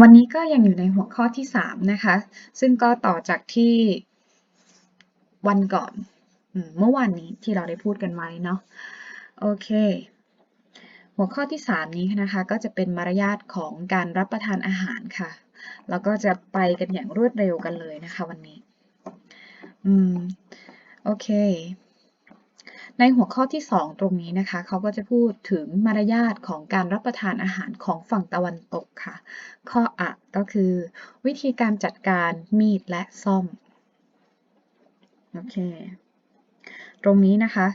วันนี้ก็ยังอยู่ในหัวข้อที่ 3 นะคะ ซึ่งก็ต่อจากที่วันก่อนเมื่อวานนี้ที่เราได้พูดกันไว้เนาะโอเค หัวข้อที่ 3 นี้นะคะก็จะเป็นมารยาทของการรับประทานอาหารค่ะ แล้วก็จะไปกันอย่างรวดเร็วกันเลยนะคะวันนี้อืมโอเค ในหัวข้อที่ 2 ตรงนี้นะคะ เขาก็จะพูดถึงมารยาทของการรับประทานอาหารของฝั่งตะวันตกค่ะ ข้ออะก็คือ วิธีการจัดการมีดและซ่อม โอเค ตรงนี้นะคะ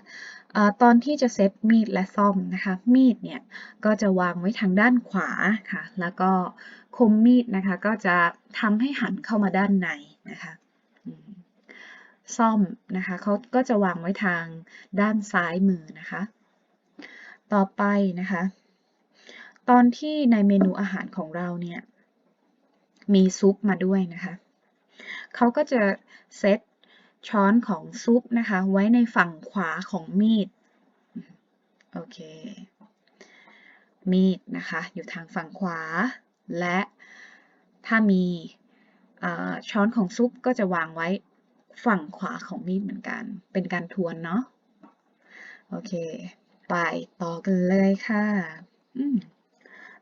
อตอนที่จะเซตมีดและซ่อมนะคะ มีดเนี่ย ก็จะวางไว้ทางด้านขวาค่ะ แล้วก็คมมีดนะคะ ก็จะทำให้หันเข้ามาด้านในนะคะ ซ่อมนะคะเขาก็จะวางไว้ทางด้านซ้ายมือนะคะ ต่อไปนะคะ ตอนที่ในเมนูอาหารของเราเนี่ยมีซุปมาด้วยนะคะเขาก็จะเซตช้อนของซุปนะคะ ไว้ในฝั่งขวาของมีดโอเค มีดนะคะ อยู่ทางฝั่งขวา และถ้ามีช้อนของซุปก็จะวางไว้ ฝั่งขวาของมีดเหมือนกัน เป็นการทวนเนาะ โอเค ไปต่อกันเลยค่ะ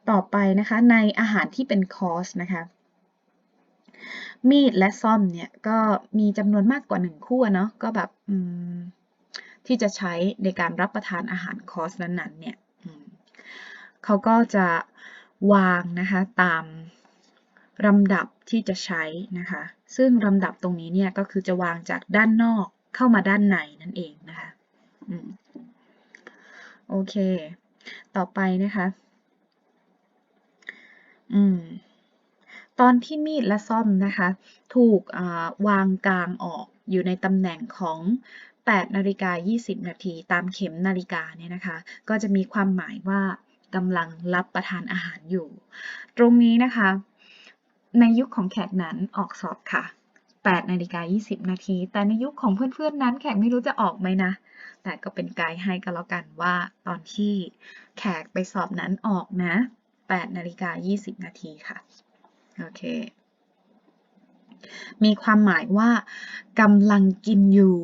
ต่อไปนะคะ ในอาหารที่เป็นคอร์สนะคะ มีดและซ่อมเนี่ย ก็มีจำนวนมากกว่าหนึ่งคู่เนาะ ก็แบบที่จะใช้ในการรับประทานอาหารคอร์สนั้นๆเนี่ยเขาก็จะวางนะคะตาม ลำดับที่จะใช้นะคะ ซึ่งลำดับตรงนี้เนี่ยก็คือจะวางจากด้านนอกเข้ามาด้านในนั่นเองนะคะอโอเค ต่อไปนะคะอืมตอนที่มีดและซ่อมนะคะ ถูกวางกลางออกอยู่ในตำแหน่งของ8นาฬิกา20 นาทีตามเข็มนาฬิกาเนี่ยนะคะ ก็จะมีความหมายว่ากำลังรับประทานอาหารอยู่ ตรงนี้นะคะ ในยุคของแขกนั้นออกสอบค่ะ8นาฬิกา20 นาที แต่ในยุคของเพื่อนๆนั้นแขกไม่รู้จะออกไหมนะ แต่ก็เป็นไกด์ให้ก็แล้วกันว่าตอนที่แขกไปสอบนั้นออกนะ8นาฬิกา20 นาทีค่ะ โอเค มีความหมายว่ากำลังกินอยู่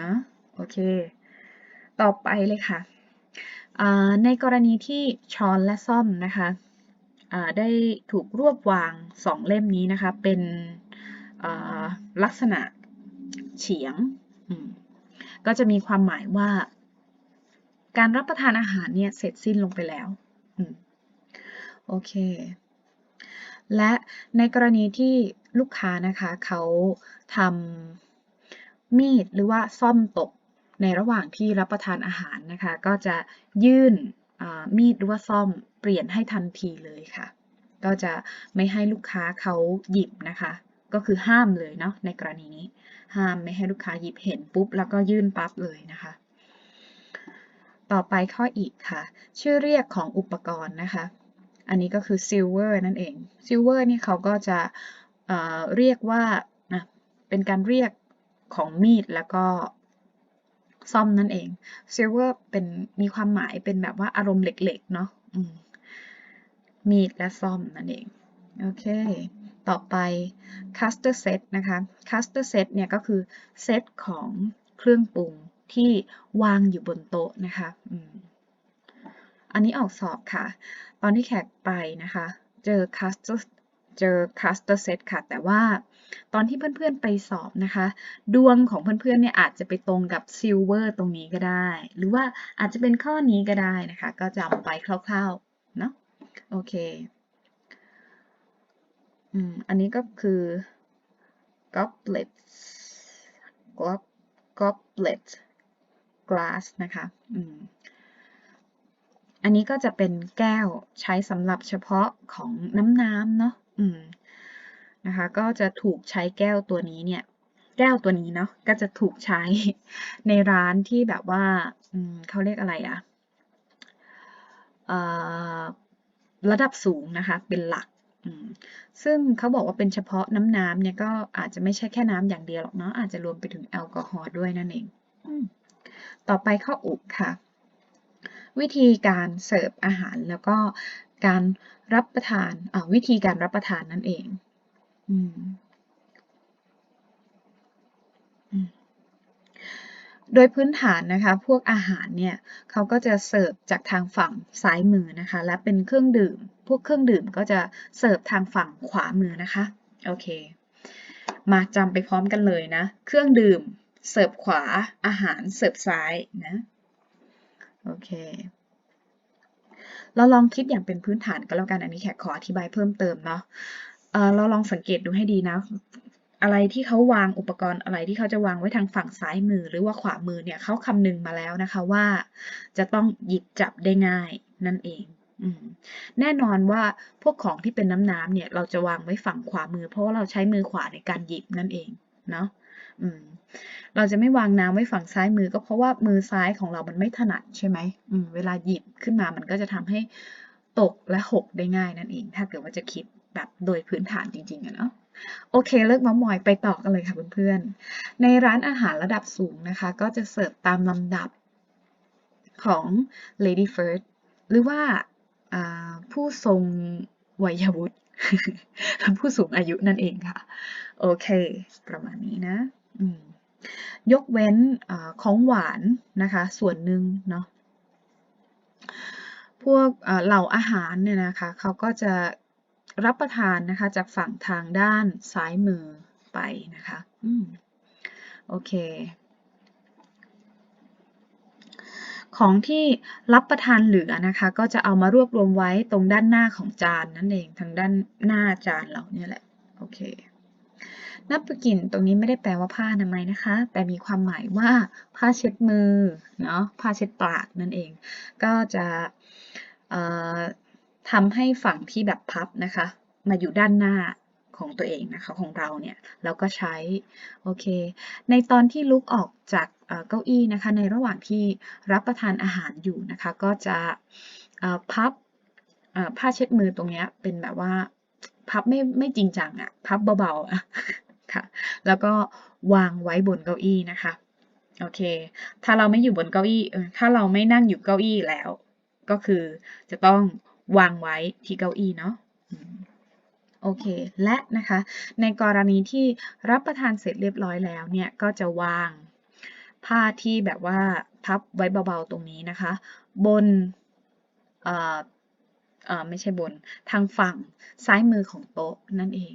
นะ โอเค ต่อไปเลยค่ะ ในกรณีที่ช้อนและซ่อมนะคะ ได้ถูกรวบวางสองเล่มนี้นะคะ เป็นลักษณะเฉียง ก็จะมีความหมายว่า การรับประทานอาหารเนี่ยเสร็จสิ้นลงไปแล้วโอเค และในกรณีที่ลูกค้านะคะเขาทำมีดหรือว่าซ่อมตกในระหว่างที่รับประทานอาหารนะคะ ก็จะยื่นมีดหรือว่าซ่อม เปลี่ยนให้ทันทีเลยค่ะ ก็จะไม่ให้ลูกค้าเขาหยิบนะคะ ก็คือห้ามเลยเนาะในกรณีนี้ ห้ามไม่ให้ลูกค้าหยิบเห็นปุ๊บ แล้วก็ยื่นปั๊บเลยนะคะ ต่อไปข้ออีกค่ะ ชื่อเรียกของอุปกรณ์นะคะ อันนี้ก็คือ silver นั่นเอง silver นี่เขาก็จะเเรียกว่าเป็นการเรียกของมีดแล้วก็ซ่อมนั่นเอง silver เป็นมีความหมายเป็นแบบว่าอารมณ์เหล็กๆเนาะ มีดและซ่อมนั่นเอง โอเค ต่อไป caster set นะคะ caster set เนี่ยก็คือเซตของเครื่องปรุงที่วางอยู่บนโต๊ะนะคะอันนี้ออกสอบค่ะ ตอนที่แขกไปนะคะ เจอ caster เจอ caster set ค่ะ แต่ว่าตอนที่เพื่อนๆไปสอบนะคะ ดวงของเพื่อนๆเนี่ยอาจจะไปตรงกับ silver ตรงนี้ก็ได้ หรือว่าอาจจะเป็นข้อนี้ก็ได้นะคะ ก็จำไปคร่าวๆ เนาะ โอเค อืม อันนี้ก็คือ goblets goblet glass นะคะ อืม อันนี้ก็จะเป็นแก้วใช้สำหรับเฉพาะของน้ำน้ำเนาะ อืม นะคะ ก็จะถูกใช้แก้วตัวนี้เนี่ย แก้วตัวนี้เนาะ ก็จะถูกใช้ในร้านที่แบบว่า อืมเขาเรียกอะไรอะ ระดับสูงนะคะ เป็นหลัก ซึ่งเขาบอกว่าเป็นเฉพาะน้ำน้ำเนี่ยก็อาจจะไม่ใช่แค่น้ำอย่างเดียวหรอกเนาะอาจจะรวมไปถึงแอลกอฮอล์ด้วยนั่นเองต่อไปข้ออุกค่ะ วิธีการเสิร์ฟอาหารแล้วก็การรับประทานวิธีการรับประทานนั่นเองอืมอืม โดยพื้นฐานนะคะ พวกอาหารเนี่ยเขาก็จะเสิร์ฟจากทางฝั่งซ้ายมือนะคะ และเป็นเครื่องดื่ม พวกเครื่องดื่มก็จะเสิร์ฟทางฝั่งขวามือนะคะ โอเค มาจำไปพร้อมกันเลยนะ เครื่องดื่มเสิร์ฟขวา อาหารเสิร์ฟซ้ายนะ โอเค เราลองคิดอย่างเป็นพื้นฐานก็แล้วกัน อันนี้แขกขออธิบายเพิ่มเติมเนาะเเราลองสังเกตดูให้ดีนะ อะไรที่เขาวางอุปกรณ์อะไรที่เขาจะวางไว้ทางฝั่งซ้ายมือหรือว่าขวามือเนี่ยเขาคำนึงมาแล้วนะคะว่า จะต้องหยิบจับได้ง่ายนั่นเองแน่นอนว่าพวกของที่เป็นน้ำน้ำเนี่ยเราจะวางไว้ฝั่งขวามือ เพราะว่าเราใช้มือขวาในการหยิบนั่นเองเนาะเราจะไม่วางน้ำไว้ฝั่งซ้ายมือ ก็เพราะว่ามือซ้ายของเรามันไม่ถนัดใช่ไหมเวลาหยิบขึ้นมามันก็จะทำให้ ตกและหกได้ง่ายนั่นเอง ถ้าเกิดว่าจะคิดแบบโดยพื้นฐานจริงๆอะเนาะโอเค เลิกมามอยไปต่อกันเลยค่ะเพื่อนๆ ในร้านอาหารระดับสูงนะคะ ก็จะเสิร์ฟตามลำดับของ lady first หรือว่าผู้ทรงวัยวุฒิผู้สูงอายุนั่นเองค่ะ โอเค ประมาณนี้นะ ยกเว้นอของหวานนะคะ ส่วนหนึ่งเนาะ วกเหล่าอาหารเนี่ยนะคะเขาก็จะรับประทานนะคะจากฝั่งทางด้านซ้ายมือไปนะคะอืมโอเค ของที่รับประทานเหลือนะคะ ก็จะเอามารวบรวมไว้ตรงด้านหน้าของจานนั่นเองทางด้านหน้าจานเราเนี่ยแหละโอเค นับประกินตรงนี้ไม่ได้แปลว่าผ้าอนามัยนะคะ แต่มีความหมายว่าผ้าเช็ดมือเนาะผ้าเช็ดปากนั่นเอง ก็จะทำให้ฝั่งที่แบบพับนะคะ มาอยู่ด้านหน้าของตัวเองนะคะของเราเนี่ยเราก็ใช้โอเค ในตอนที่ลุกออกจากเก้าอี้นะคะ ในระหว่างที่รับประทานอาหารอยู่นะคะ ก็จะพับผ้าเช็ดมือตรงนี้เป็นแบบว่าพับไม่ไม่จริงจังอะพับเบาๆ ค่ะ แล้วก็วางไว้บนเก้าอี้นะคะ โอเค ถ้าเราไม่อยู่บนเก้าอี้ ถ้าเราไม่นั่งอยู่เก้าอี้แล้ว ก็คือจะต้องวางไว้ที่เก้าอี้เนาะโอเค และนะคะ ในกรณีที่รับประทานเสร็จเรียบร้อยแล้วเนี่ย ก็จะวางผ้าที่แบบว่าพับไว้เบาๆตรงนี้นะคะ บนเอ่อเอ่อไม่ใช่บน ทางฝั่งซ้ายมือของโต๊ะนั่นเอง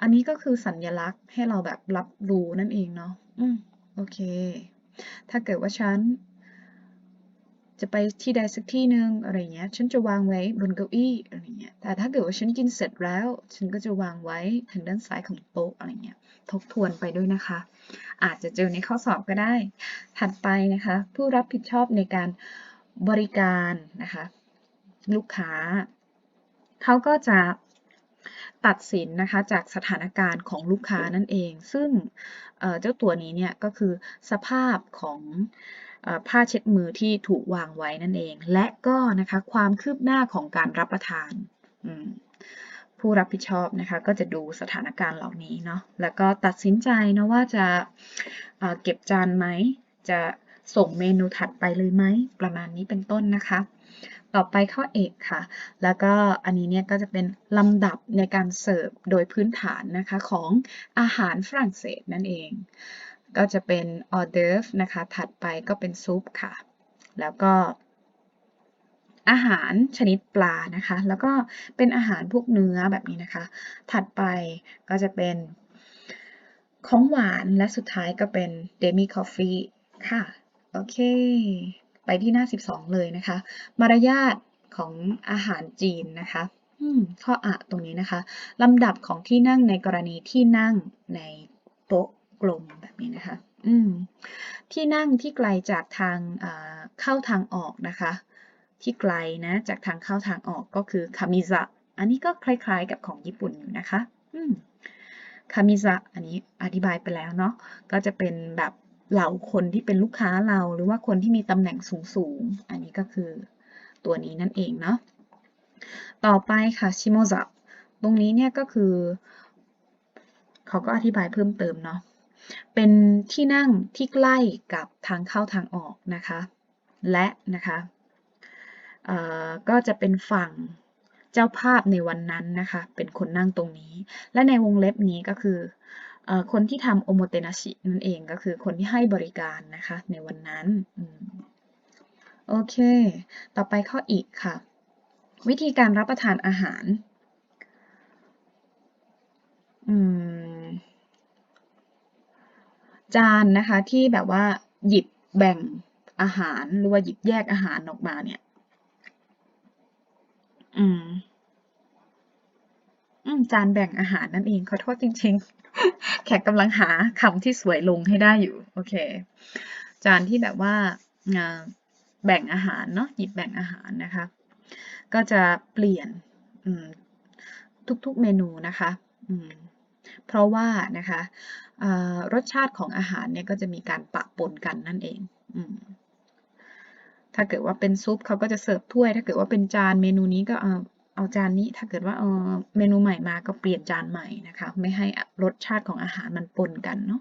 อันนี้ก็คือสัญญลักษณ์ให้เราแบบรับรู้นั่นเองเนาะอืมโอเค ถ้าเกิดว่าฉันจะไปที่ใดสักที่หนึ่งอะไรเงี้ย ฉันจะวางไว้บนเก้าอี้อะไรเงี้ย แต่ถ้าเกิดว่าฉันกินเสร็จแล้ว ฉันก็จะวางไว้ทางด้านซ้ายของโต๊ะอะไรเงี้ย ทบทวนไปด้วยนะคะ อาจจะเจอในข้อสอบก็ได้ ถัดไปนะคะ ผู้รับผิดชอบในการบริการนะคะ ลูกค้า เขาก็จะ ตัดสินนะคะจากสถานการณ์ของลูกค้านั่นเอง ซึ่งเจ้าตัวนี้เนี่ยก็คือสภาพของผ้าเช็ดมือที่ถูกวางไว้นั่นเอง และก็นะคะความคืบหน้าของการรับประทาน ผู้รับผิดชอบนะคะก็จะดูสถานการณ์เหล่านี้เนาะแล้วก็ตัดสินใจนะว่าจะเก็บจานไหม จะส่งเมนูถัดไปเลยไหม ประมาณนี้เป็นต้นนะคะ ต่อไปข้อเอกค่ะ แล้วก็อันนี้เนี่ยก็จะเป็นลำดับในการเสิร์ฟโดยพื้นฐานนะคะของอาหารฝรั่งเศสนั่นเอง ก็จะเป็นออเดอร์ฟนะคะ ถัดไปก็เป็นซุปค่ะ แล้วก็อาหารชนิดปลานะคะ แล้วก็เป็นอาหารพวกเนื้อแบบนี้นะคะ ถัดไปก็จะเป็นของหวานและสุดท้ายก็เป็นเดมี่คอฟฟี่ค่ะ โอเค ไปที่หน้า 12 เลยนะคะ มารยาทของอาหารจีนนะคะข้ออะตรงนี้นะคะลำดับของที่นั่งในกรณีที่นั่งในโต๊ะกลมแบบนี้นะคะที่นั่งที่ไกลจากทางเข้าทางออกนะคะ ที่ไกลนะจากทางเข้าทางออกก็คือคามิซะอันนี้ก็คล้ายๆกับของญี่ปุ่นอยู่นะคะคามิซะอันนี้อธิบายไปแล้วเนาะก็จะเป็นแบบ เหล่าคนที่เป็นลูกค้าเราหรือว่าคนที่มีตำแหน่งสูงๆ อันนี้ก็คือตัวนี้นั่นเองเนาะ ต่อไปค่ะชิโมซะตรงนี้เนี่ยก็คือเขาก็อธิบายเพิ่มเติมเนาะ เป็นที่นั่งที่ใกล้กับทางเข้าทางออกนะคะ และนะคะก็จะเป็นฝั่งเจ้าภาพในวันนั้นนะคะ เป็นคนนั่งตรงนี้ และในวงเล็บนี้ก็คือ คนที่ทำโอโมเตนาชินั่นเองก็คือคนที่ให้บริการนะคะในวันนั้นอโอเค ต่อไปข้ออีกค่ะ วิธีการรับประทานอาหารจานนะคะที่แบบว่าหยิบแบ่งอาหารหรือว่าหยิบแยกอาหารออกมาเนี่ย อืม จานแบ่งอาหารนั่นเอง ขอโทษจริง ๆ แขกกำลังหาคำที่สวยลงให้ได้อยู่ โอเค จานที่แบบว่าแบ่งอาหารเนาะ หยิบแบ่งอาหารนะคะ ก็จะเปลี่ยนทุกๆเมนูนะคะเพราะว่านะคะรสชาติของอาหารเนี่ยก็จะมีการปะปนกันนั่นเองอถ้าเกิดว่าเป็นซุปเขาก็จะเสิร์ฟถ้วย ถ้าเกิดว่าเป็นจานเมนูนี้ก็ เอาจานนี้ถ้าเกิดว่าเออเมนูใหม่มาก็เปลี่ยนจานใหม่นะคะ ไม่ให้รสชาติของอาหารมันปนกันเนาะ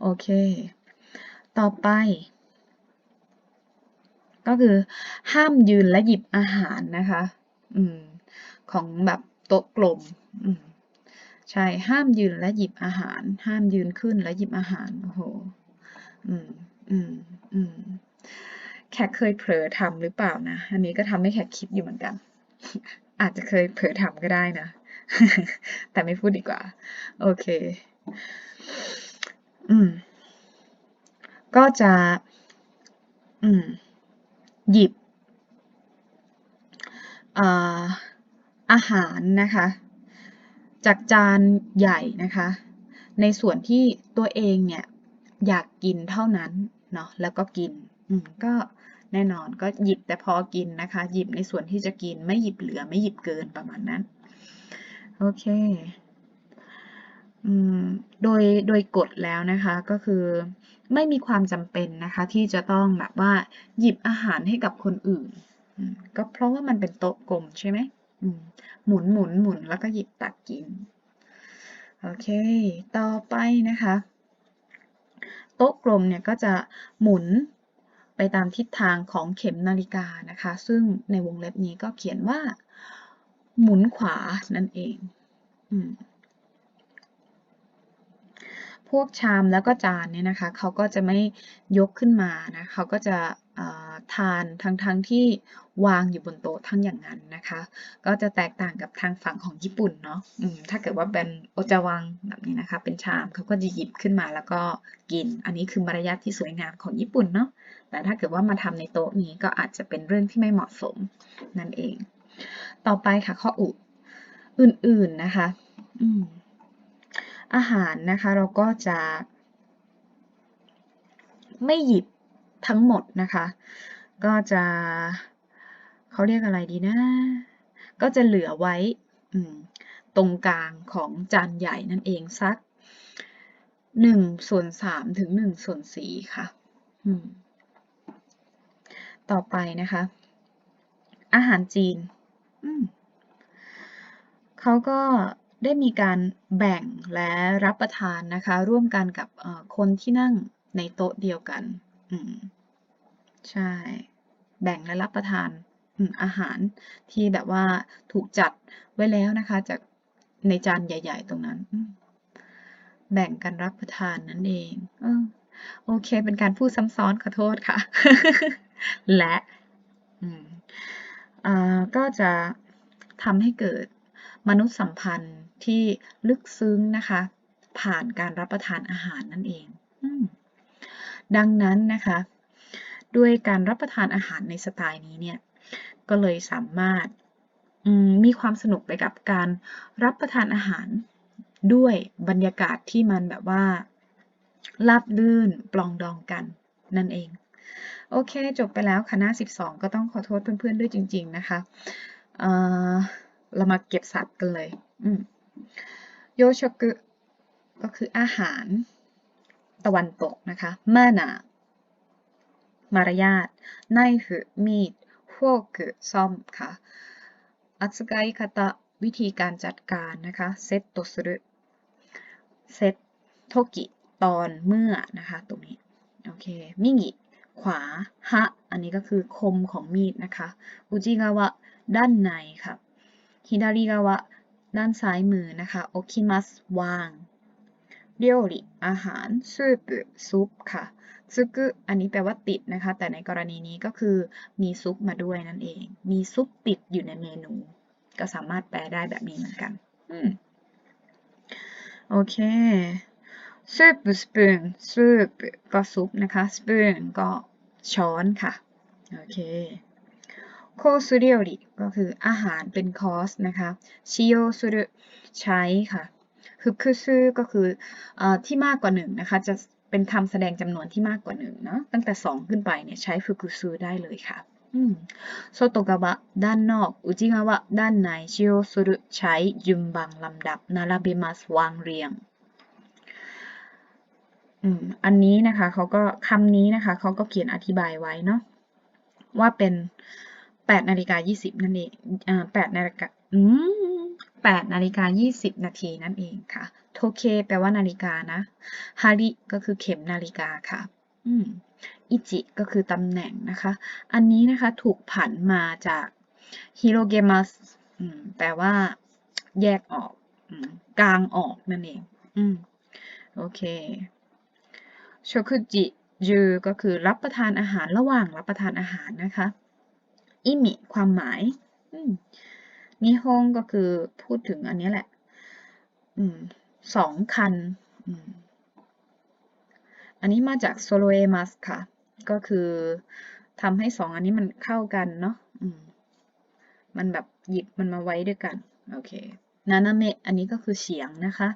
โอเค ต่อไป ก็คือห้ามยืนและหยิบอาหารนะคะอืมของแบบโต๊ะกลมอืมใช่ห้ามยืนและหยิบอาหาร ห้ามยืนขึ้นและหยิบอาหารโอ้โหอืมอืมอืมแขกเคยเผลอทำหรือเปล่านะ อันนี้ก็ทำให้แขกคิดอยู่เหมือนกัน อาจจะเคยเผลอทำก็ได้นะ แต่ไม่พูดดีกว่า โอเค อืม ก็จะ อืม หยิบอ่าอาหารนะคะ จากจานใหญ่นะคะ ในส่วนที่ตัวเองเนี่ยอยากกินเท่านั้นเนาะแล้วก็กิน อืม ก็ แน่นอนก็หยิบแต่พอกินนะคะ หยิบในส่วนที่จะกินไม่หยิบเหลือไม่หยิบเกินประมาณนั้นโอเคอโดยโดยกฎแล้วนะคะก็คือไม่มีความจำเป็นนะคะที่จะต้องแบบว่าหยิบอาหารให้กับคนอื่น ก็เพราะว่ามันเป็นโต๊ะกลมใช่ไหมหมุนหมุนหมุนแล้วก็หยิบตักกิน โอเค ต่อไปนะคะ โต๊ะกลมเนี่ยก็จะหมุน ไปตามทิศทางของเข็มนาฬิกานะคะ ซึ่งในวงเล็บนี้ก็เขียนว่า หมุนขวานั่นเอง อืม พวกชามแล้วก็จานเนี่ยนะคะเขาก็จะไม่ยกขึ้นมานะเขาก็จะทานทั้งๆทที่วางอยู่บนโต๊ะทั้งอย่างนั้นนะคะ ก็จะแตกต่างกับทางฝั่งของญี่ปุ่นเนาะถ้าเกิดว่าเป็นโอจาวังแบบนี้นะคะ เป็นชามเขาก็จะหยิบขึ้นมาแล้วก็กิน อันนี้คือมารยาทที่สวยงามของญี่ปุ่นเนาะแต่ถ้าเกิดว่ามาทำในโต๊ะนี้ก็อาจจะเป็นเรื่องที่ไม่เหมาะสมนั่นเอง ต่อไปค่ะข้ออุอื่นๆนะคะ อืม อาหารนะคะ เราก็จะไม่หยิบทั้งหมดนะคะ ก็จะเขาเรียกอะไรดีนะ ก็จะเหลือไว้ตรงกลางของจานใหญ่นั่นเองสัก1ส่วน3ถึง1ส่วน4ค่ะ ต่อไปนะคะ อาหารจีนเขาก็ ได้มีการแบ่งและรับประทานนะคะ ร่วมกันกับคนที่นั่งในโต๊ะเดียวกัน อืม ใช่ แบ่งและรับประทานอาหารที่แบบว่าถูกจัดไว้แล้วนะคะ จากในจานใหญ่ ๆ ตรงนั้น แบ่งกันรับประทานนั่นเองอโอเค เป็นการพูดซ้ำซ้อนขอโทษค่ะ และก็จะทำให้เกิดมนุษยสัมพันธ์ ที่ลึกซึ้งนะคะ ผ่านการรับประทานอาหารนั่นเองดังนั้นนะคะ ด้วยการรับประทานอาหารในสไตล์นี้เนี่ย ก็เลยสามารถมีความสนุกไปกับการรับประทานอาหารด้วยบรรยากาศที่มันแบบว่าราบลื่นปลองดองกันนั่นเอง โอเค จบไปแล้วคณะ12 ก็ต้องขอโทษเพื่อนๆด้วยจริง ๆ นะคะเเรามาเก็บสับกันเลย โยชกุก็คืออาหารตะวันตกนะคะมานามารยาทไนฟุมีดฟกซ่อมค่ะอัตสกายคตะวิธีการจัดการนะคะเซตโตสุรุเซตโทกิตอนเมื่อนะคะตรงนี้โอเคมิงิขวาฮะอันนี้ก็คือคมของมีดนะคะอุจิกาวะด้านในค่ะฮิดาริกาวะ ด้านซ้ายมือนะคะโอคิมัสวางเรียวริอาหารซูปซุปค่ะซึกุอันนี้แปลว่าติดนะคะ แต่ในกรณีนี้ก็คือมีซุปมาด้วยนั่นเอง มีซุปติดอยู่ในเมนู ก็สามารถแปลได้แบบนี้เหมือนกันโอเคซูปสปูนซูปก็ซุปนะคะสปูนก็ช้อนค่ะ โอเค โคสุเรียริก็คืออาหารเป็นคอร์สนะคะชิโยสุรุใช้ค่ะคือคือซือก็คืออที่มากกว่าหนึ่งนะคะ จะเป็นคำแสดงจำนวนที่มากกว่าหนึ่งเนาะตั้งแต่สองขึ้นไปเนี่ยใช้ฟุกุซืได้เลยค่ะโซโตกะวะด้านนอก อุจิกาวะด้านในชิโยสุรุใช้ยุมบังลำดับนาราเบมัสวางเรียงอันนี้นะคะเขาก็คำนี้นะคะเขาก็เขียนอธิบายไว้เนาะว่าเป็น 8นาฬิกา20นั่นเองอ่า8นาฬิกาอืม8นาฬิกา20 นาทีนั่นเองค่ะ โทเค แปลว่านาฬิกานะฮาริก็คือเข็มนาฬิกาค่ะอืมอิจิ ก็คือตำแหน่งนะคะ อันนี้นะคะถูกผันมาจากฮิโรเกมัสแปลว่าแยกออกกลางออกนั่นเองอืมโอเคโชคุจิจูก็คือรับประทานอาหารระหว่างรับประทานอาหารนะคะ อิมิความหมายนิฮงก็คือพูดถึงอันนี้แหละสองคัน อันนี้มาจากโซโลเอมัสค่ะ ก็คือทำให้สองอันนี้มันเข้ากันเนาะมันแบบหยิบมันมาไว้ด้วยกัน โอเค นานาเมะ อันนี้ก็คือเสียงนะคะ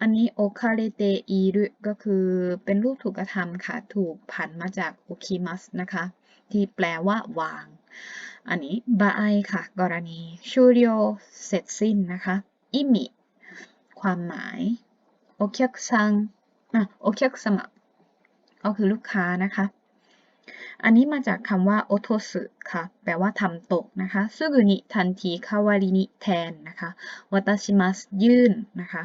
อันนี้โอคาเรเตอีรุก็คือเป็นรูปถูกกระทำค่ะ ถูกผันมาจากโอคิมัสนะคะ ที่แปลว่าวาง อันนี้บาไอค่ะ กรณีชูริโอเสร็จสิ้นนะคะอิมิความหมายโอเคกซังอะโอเคิกสมะก็คือลูกค้านะคะ อันนี้มาจากคำว่าโอโทสึค่ะ แปลว่าทำตกนะคะซึกุนิทันทีคาวารินิแทนนะคะวัตชิมัสยื่นนะคะ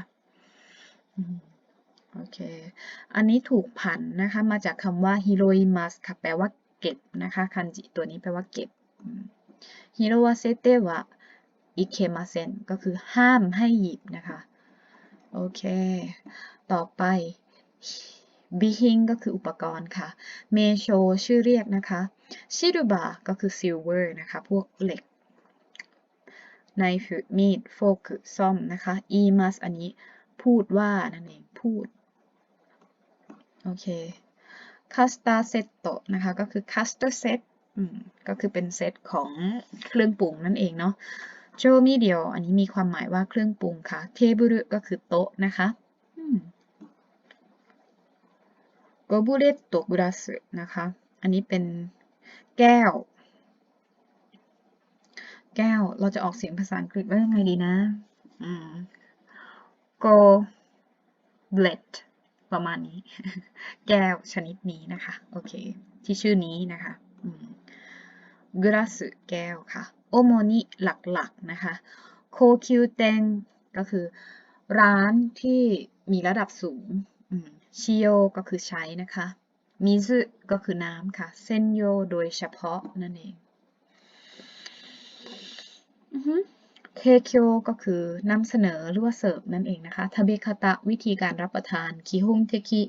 โอเค อันนี้ถูกผันนะคะ มาจากคำว่าฮิโรอิมัสค่ะ แปลว่า เก็บนะคะ คันจิตัวนี้แปลว่าเก็บฮิโรวาเซเตวะอิเคมาเซนก็คือห้ามให้หยิบนะคะ โอเค ต่อไปบิฮิงก็คืออุปกรณ์ค่ะ เมโชชื่อเรียกนะคะ ชิรุบะก็คือซิลเวอร์นะคะ พวกเหล็กในฝืดมีดโฟกซ่อมนะคะ อีมัสอันนี้พูดว่านั่นเอง พูด โอเค คัสตาเซตโตนะคะ ก็คือคัสเตอร์เซตก็คือเป็นเซตของเครื่องปรุงนั่นเองเนาะโจมีเดียว อันนี้มีความหมายว่าเครื่องปรุงค่ะเทบุรุก็คือโต๊ะนะคะโกบุเรตโตกุราสนะคะ อันนี้เป็นแก้ว แก้ว เราจะออกเสียงภาษาอังกฤษว่ายังไงดีนะอืม go blet ประมาณนี้ แก้วชนิดนี้นะคะ โอเค ที่ชื่อนี้นะคะกราสแก้วค่ะ โอโมนิหลักๆนะคะ โคคิวเตงก็คือ ร้านที่มีระดับสูงชิโยก็คือใช้นะคะมิซึก็คือน้ำค่ะ เซนโยโดยเฉพาะนั่นเอง เทเคียวก็คือนำเสนอหรือว่าเสิร์ฟนั่นเองนะคะทาเบคาตะวิธีการรับประทานคิฮงเทคิ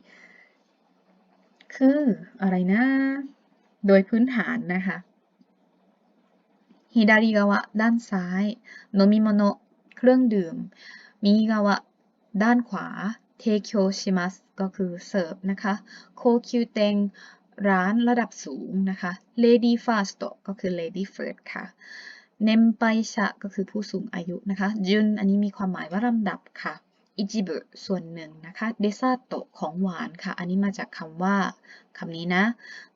คืออะไรนะ โดยพื้นฐานนะคะฮิดาริกาวะด้านซ้ายโนมิโมโนเครื่องดื่มมิกาวะด้านขวาเทเคียวชิมัสก็คือเสิร์ฟนะคะโคคิวเตงร้านระดับสูงนะคะ Lady First ก็คือ Lady First ค่ะ เนมไปชะก็คือผู้สูงอายุนะคะจุนอันนี้มีความหมายว่าลำดับค่ะอิจิบุส่วนหนึ่งนะคะเดซาโตของหวานค่ะ อันนี้มาจากคำว่าคำนี้นะ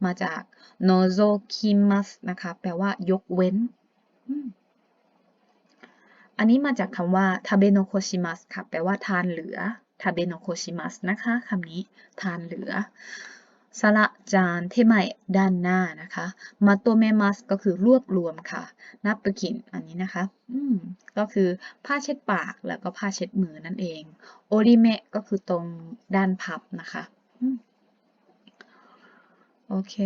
มาจากโนโซคิมัสนะคะ แปลว่ายกเว้น อันนี้มาจากคำว่าทาเบโนโคชิมัสค่ะ แปลว่าทานเหลือทาเบโนโคชิมัสนะคะคำนี้ทานเหลือ สระจานเทไมด้านหน้านะคะมาโตเมมัสก็คือรวบรวมค่ะ นับปกินอันนี้นะคะ อืมก็คือผ้าเช็ดปากแล้วก็ผ้าเช็ดมือนั่นเองโอริเมะก็คือตรงด้านพับนะคะโอเค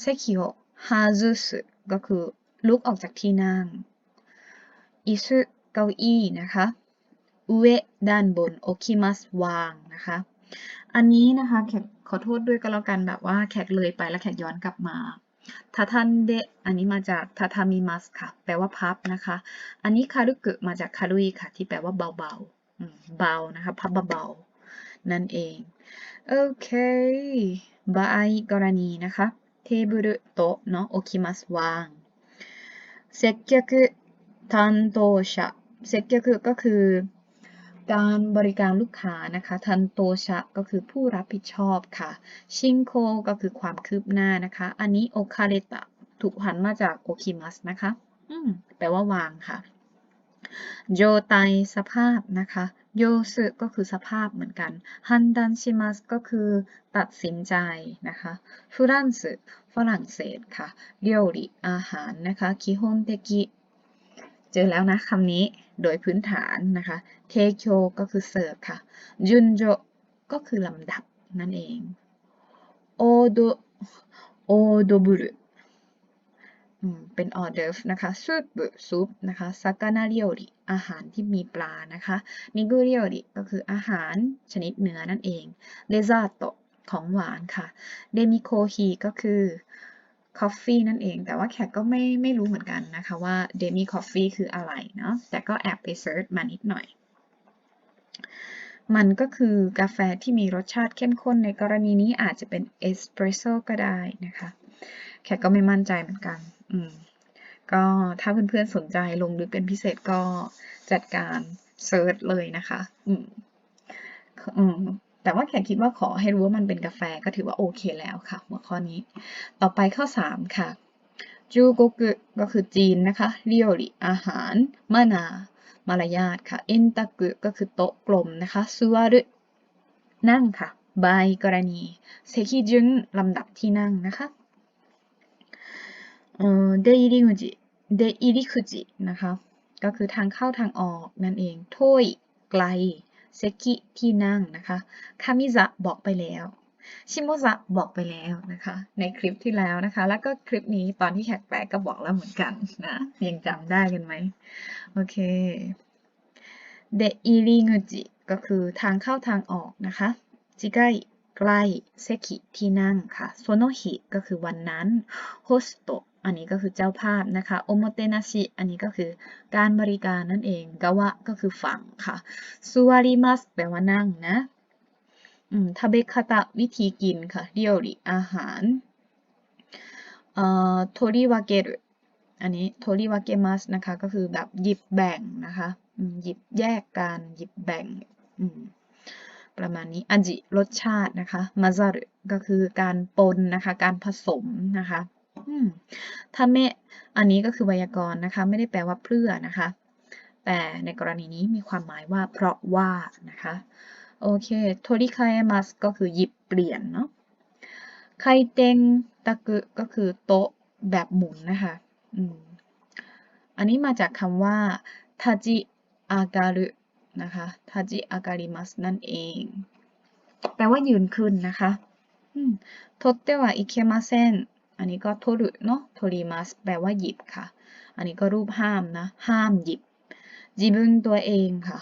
เซคิโอฮาซุสก็คือลุกออกจากที่นั่งอิซุเก้าอี้นะคะอุเอด้านบนโอคิมัสวางนะคะ อันนี้นะคะแขกขอโทษด้วยก็แล้วกันแบบว่าแขกเลยไปแล้วแขกย้อนกลับมาทาทันเดอันนี้มาจากทาทามิมัสค่ะ แปลว่าพับนะคะ อันนี้คารุเกะมาจากคารุยค่ะ ที่แปลว่าเบาๆเบานะคะพับเบาๆนั่นเองโอเคบายกรณีนะคะเทเบิลโตะเนาะโอคิมัสวางเซ็กเกะคือทันโตชะเซ็กเกะคือก็คือ การบริการลูกค้านะคะทันโตชะก็คือผู้รับผิดชอบค่ะชิงโคก็คือความคืบหน้านะคะ อันนี้โอคาเรตะถูกผันมาจากโอคิมัสนะคะอืมแปลว่าวางค่ะโยไตสภาพนะคะโยสึก็คือสภาพเหมือนกันฮันดันชิมัสก็คือตัดสินใจนะคะฟรันสึฝรั่งเศสค่ะเรียวริอาหารนะคะคิฮอนเตกิ เจอแล้วนะคำนี้ โดยพื้นฐานนะคะเทโคก็คือเสิร์ฟค่ะจุนโจก็คือลำดับนั่นเองโอโดโอโดบุรุเป็นออเดิร์ฟนะคะซุปซุปนะคะซากานาเรียริอาหารที่มีปลานะคะนิกุเรียริก็คืออาหารชนิดเนื้อนั่นเองเดซาโตของหวานค่ะเดมิโคฮีก็คือ คอฟฟี่นั่นเอง แต่ว่าแขกก็ไม่ไม่รู้เหมือนกันนะคะว่าเดมิคอฟฟี่คืออะไรเนาะแต่ก็แอบไปเซิร์ชมานิดหน่อย มันก็คือกาแฟที่มีรสชาติเข้มข้นในกรณีนี้อาจจะเป็นเอสเปรสโซ่ก็ได้นะคะ แขกก็ไม่มั่นใจเหมือนกัน อืมก็ถ้าเพื่อนๆสนใจลงลึกเป็นพิเศษก็จัดการเซิร์ชเลยนะคะ อืมอืม แต่ว่าแขกคิดว่าขอให้รู้ว่ามันเป็นกาแฟก็ถือว่าโอเคแล้วค่ะ หัวข้อนี้ ต่อไปข้อ 3 ค่ะจูโกกุก็คือจีนนะคะเรียวริอาหาร มานามารยาทค่ะเอ็นตะกุก็คือโต๊ะกลมนะคะซัวรุนั่งค่ะบายกรณีเซคิจุนลำดับที่นั่งนะคะเดอิริกุจิเดอิริคุจินะคะ ก็คือทางเข้าทางออกนั่นเองโทยไกล เซกิที่นั่งนะคะคามิซะบอกไปแล้วชิโมซะบอกไปแล้วนะคะ ในคลิปที่แล้วนะคะ แล้วก็คลิปนี้ตอนที่แขกแปลก็บอกแล้วเหมือนกันนะยังจำได้กันไหมโอเคเดอิริงจิก็คือทางเข้าทางออกนะคะจิไกใกล้เซกิที่นั่งค่ะโซโนฮิก็คือวันนั้นโฮสโต อันนี้ก็คือเจ้าภาพนะคะโอโมเตนาชิอันนี้ก็คือการบริการนั่นเองกาวะก็คือฝั่งค่ะซูวาริมัสแปลว่านั่งนะอืมทาเบคาตะวิธีกินค่ะเรียวริอาหารเอ่อโทริวาเกรุอันนี้โทริวาเกมัสนะคะก็คือแบบหยิบแบ่งนะคะหยิบแยกกันหยิบแบ่งประมาณนี้อันจิรสชาตินะคะมาซารุก็คือการปนนะคะการผสมนะคะ ถ้าเมอันนี้ก็คือไวยากรณ์นะคะ ไม่ได้แปลว่าเพื่อนะคะ แต่ในกรณีนี้มีความหมายว่าเพราะว่านะคะโอเคโทริคาเอมัสก็คือหยิบเปลี่ยนเนาะไคเต็งตะกุก็คือโต๊ะแบบหมุนนะคะออันนี้มาจากคำว่าทาจิอาการุนะคะทาจิอาการิมัสนั่นเอง แปลว่ายืนขึ้นนะคะอืมโทเตวะอิเคมาเซน อันนี้ก็โทรุเนาะโทริมัสแปลว่าหยิบค่ะ อันนี้ก็รูปห้ามนะ ห้ามหยิบจิบุนตัวเองค่ะ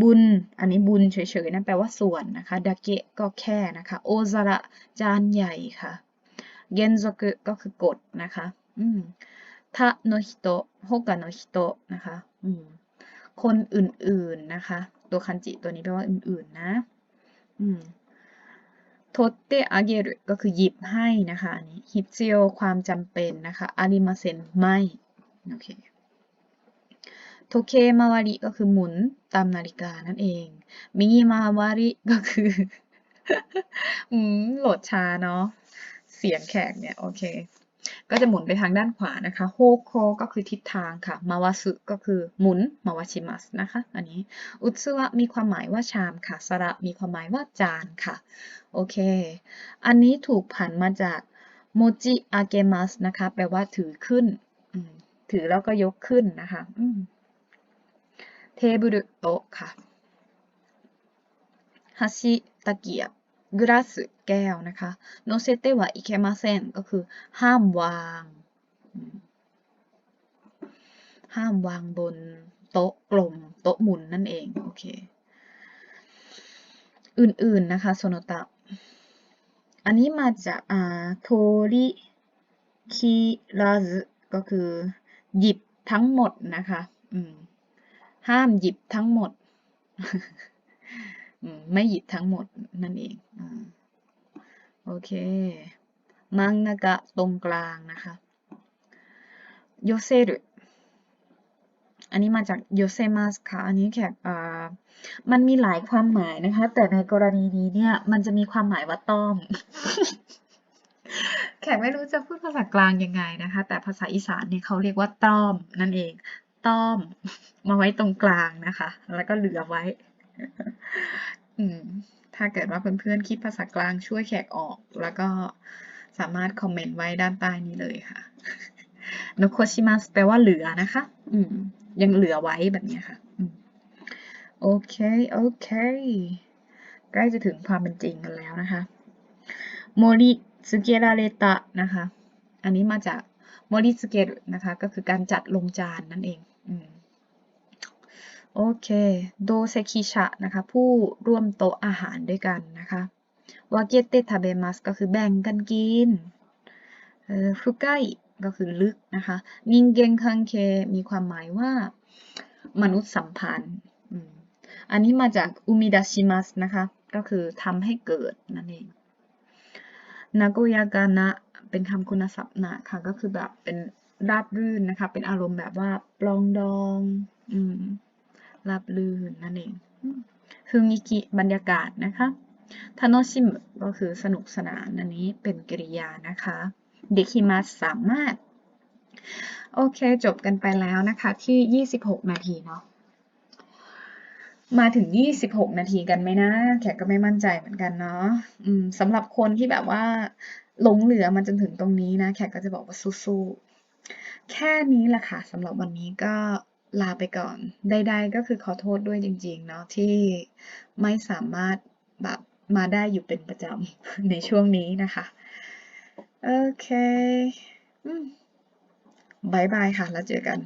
บุญ อันนี้บุญเฉยๆนะแปลว่าส่วนนะคะดาเกะก็แค่นะคะ โอซาระจานใหญ่ค่ะเกนโซกุก็คือกฎนะคะ อืมทะโนฮิโตะโฮกะโนฮิโตะนะคะ อืม คนอื่นๆนะคะ ตัวคันจิตัวนี้แปลว่าอื่นๆนะ อืม ทดเตะอาเกรุก็คือหยิบให้นะคะนี่ฮิตซิโอความจำเป็นนะคะอาริมาเซนไม่โอเคโทเคมาวาริก็คือหมุนตามนาฬิกานั่นเองมิงิมาวาริก็คืออืมโหลดช้าเนาะเสียงแขกเนี่ย โอเค ก็จะหมุนไปทางด้านขวานะคะโฮโคก็คือทิศทางค่ะมาวาสึก็คือหมุนมาวาชิมัสนะคะอันนี้อุตสึวะมีความหมายว่าชามค่ะสระมีความหมายว่าจานค่ะ โอเค อันนี้ถูกผันมาจากโมจิอาเกมัสนะคะแปลว่าถือขึ้น ถือแล้วก็ยกขึ้นนะคะเทบุรุโตะค่ะฮัชิตะเกียบ กราสแก้วนะคะโนเซเตวะอิเคมาเซนก็คือ ห้ามวาง ห้ามวางบนโต๊ะกลม โต๊ะหมุนนั่นเอง โอเค อื่นๆนะคะโซโนตะ อันนี้มาจากอ่าโทริคิราซึก็คือ หยิบทั้งหมดนะคะ อืม ห้ามหยิบทั้งหมด ไม่หยิบทั้งหมดนั่นเองอโอเค มังนากะตรงกลางนะคะโยเซรุอันนี้มาจากโยเซมัสค่ะ อันนี้แขกมันมีหลายความหมายนะคะ แต่ในกรณีนี้เนี่ย มันจะมีความหมายว่าต้อม แขกไม่รู้จะพูดภาษากลางยังไงนะคะ แต่ภาษาอีสานเนี่ยเขาเรียกว่าต้อมนั่นเอง ต้อม มาไว้ตรงกลางนะคะ แล้วก็เหลือไว้ ถ้าเกิดว่าเพื่อนๆคิดภาษากลางช่วยแขกออก แล้วก็สามารถคอมเมนต์ไว้ด้านใต้นี้เลยค่ะโนโคชิมัสแปลว่าเหลือนะคะ อืม ยังเหลือไว้แบบนี้ค่ะโอเค โอเค ใกล้จะถึงความเป็นจริงกันแล้วนะคะโมริสึเกราเรตะนะคะ อันนี้มาจากโมริสเกรนะคะ ก็คือการจัดลงจานนั่นเอง อืม โอเค โดเซคิชะนะคะ ผู้ร่วมโต๊ะอาหารด้วยกันนะคะวาเกเตทาเบมัสก็คือแบ่งกันกินเอ่อฟุกไกก็คือลึกนะคะนิงเกงคังเคมีความหมายว่ามนุษย์สัมพันธ์ อันนี้มาจากอุมิดาชิมัสนะคะ ก็คือทำให้เกิดนั่นเองนาโกยากานะเป็นคำคุณศัพท์นะค่ะ ก็คือแบบเป็นราบรื่นนะคะ เป็นอารมณ์แบบว่าปลองดอง อืม ราบรื่นนั่นเองฮึงิกิบรรยากาศนะคะทานชิมก็คือสนุกสนานอันนี้เป็นกริยานะคะเด็กฮิมาสามารถ โอเคจบกันไปแล้วนะคะที่ 26 นาทีเนาะมาถึง 26 นาทีกันไหมนะ แขกก็ไม่มั่นใจเหมือนกันเนาะสำหรับคนที่แบบว่าหลงเหลือมาจนถึงตรงนี้นะ แขกก็จะบอกว่าสู้ๆ แค่นี้แหละค่ะสำหรับวันนี้ก็ ลาไปก่อน ใด ๆ ก็คือขอโทษด้วยจริง ๆ เนาะที่ไม่สามารถแบบมาได้อยู่เป็นประจำในช่วงนี้นะคะ โอเคบายบายค่ะ แล้วเจอกัน